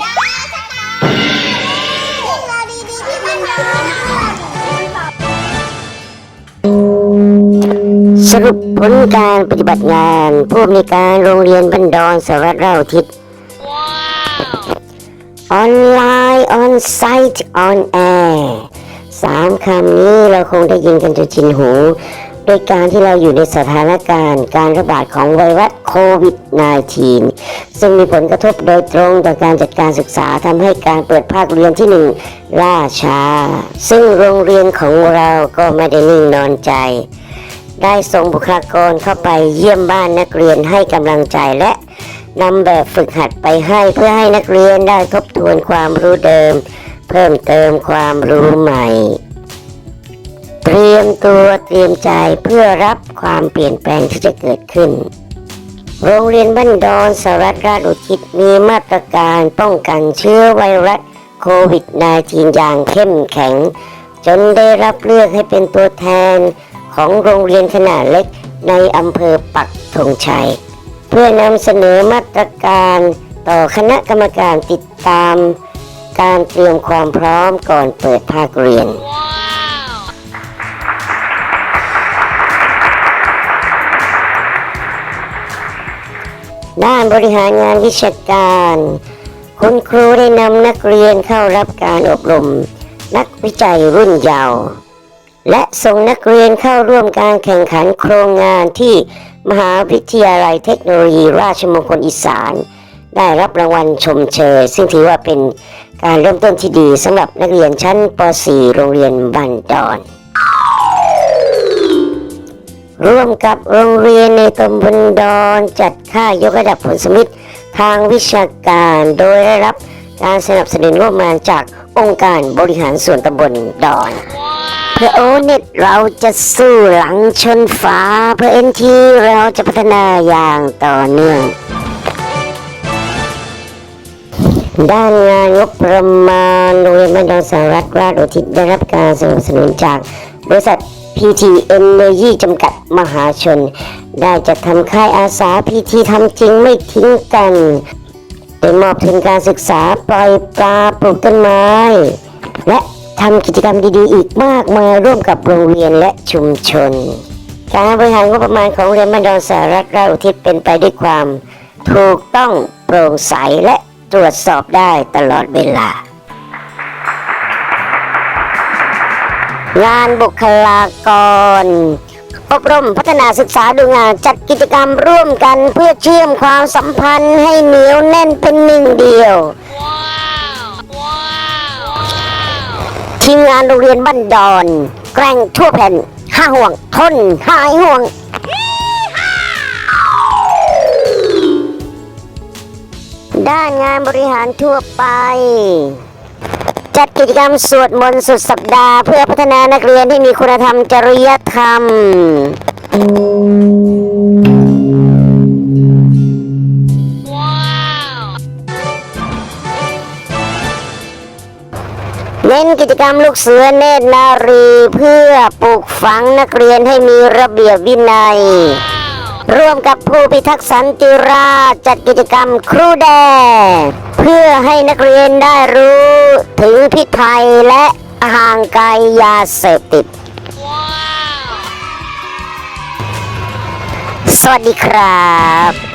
ดาสตาร์เรื่องราวดีๆที่มันเดินสรุปผลการปฏิบัติงาน ผู้อำนวยการโรงเรียนบันดอนสวัสดิ์เราทิศออนไลน์ออนไซต์ออนแอร์สามคำนี้เราคงได้ยินกันจนชินหู โดยการที่เราอยู่ในสถานการณ์การระบาดของไวรัสโควิด -19 ซึ่งมีผลกระทบโดยตรงต่อการจัดการศึกษาทำให้การเปิดภาคเรียนที่หนึ่งล่าช้า ซึ่งโรงเรียนของเราก็ไม่ได้นิ่งนอนใจ ได้ส่งบุคลากรเข้าไปเยี่ยมบ้านนักเรียนให้กำลังใจและนำแบบฝึกหัดไปให้เพื่อให้นักเรียนได้ทบทวนความรู้เดิม เพิ่มเติมความรู้ใหม่ ยมตัวเตรียมใจเพื่อรับความเปลี่ยนแปลงที่จะเกิดขึ้น โรงเรียนบ้านดอนสหรัฐราชอุทิศมีมาตรการป้องกันเชื้อไวรัสโควิด -19 อย่างเข้มแข็ง จนได้รับเลือกให้เป็นตัวแทนของโรงเรียนขนาดเล็กในอำเภอปักธงชัย เพื่อนำเสนอมาตรการต่อคณะกรรมการติดตาม การเตรียมความพร้อมก่อนเปิดภาคเรียน ด้านบริหารงานวิชาการ คุณครูได้นำนักเรียนเข้ารับการอบรม นักวิจัยรุ่นเยาว์และส่งนักเรียนเข้าร่วมการแข่งขันโครงงานที่มหาวิทยาลัยเทคโนโลยีราชมงคลอีสาน ได้รับรางวัลชมเชย ซึ่งถือว่าเป็นการเริ่มต้นที่ดีสำหรับนักเรียนชั้นป .4 โรงเรียนบันดอน ร่วมกับโรงเรียนในตำบลดอนจัดค่ายกระดับผลสมฤทธิ์ทางวิชาการโดยได้รับการสนับสนุนงบประมาณจากองค์การบริหารส่วนตำบลดอน เพื่อโอเน็ตเราจะสู้หลังชนฟ้าเพื่อเอ็นทีเราจะพัฒนาอย่างต่อเนื่อง ด้านงานงบประมาณโรงเรียนบ้านดอนสหรัฐราชอุทิศได้รับการสนับสนุนจากบริษัท PT Energy จำกัดมหาชน ได้จัดทำค่ายอาสา PT ทำจริงไม่ทิ้งกันได้มอบทุนการศึกษาปล่อยปลาปลูกต้นไม้ และทำกิจกรรมดีๆ อีกมากมายร่วมกับโรงเรียนและชุมชน การบริหารงบประมาณของเรียนบ้านดอนสหรัฐราอุทิศเป็นไปด้วยความ ถูกต้องโปร่งใสและตรวจสอบได้ตลอดเวลา งานบุคลากร อบรมพัฒนาศึกษาดูงานจัดกิจกรรมร่วมกันเพื่อเชื่อมความสัมพันธ์ให้เหนียวแน่นเป็นหนึ่งเดียว ทีมงานโรงเรียนบ้านดอน แกร่งทั่วแผ่นห้าห่วงทนหายห่วงด้านงานบริหารทั่วไป จัดกิจกรรมสวดมนต์สุดสัปดาห์ เพื่อพัฒนานักเรียนที่มีคุณธรรมจริยธรรม เน้นกิจกรรมลูกเสือเนตรนารีเพื่อปลูกฝังนักเรียนให้มีระเบียบวินัย ร่วมกับผู้พิทักษ์สันติราษฎร์จัดกิจกรรมครูแด เพื่อให้นักเรียนได้รู้ถึงพิษภัยและห่างไกลยาเสพติด สวัสดีครับ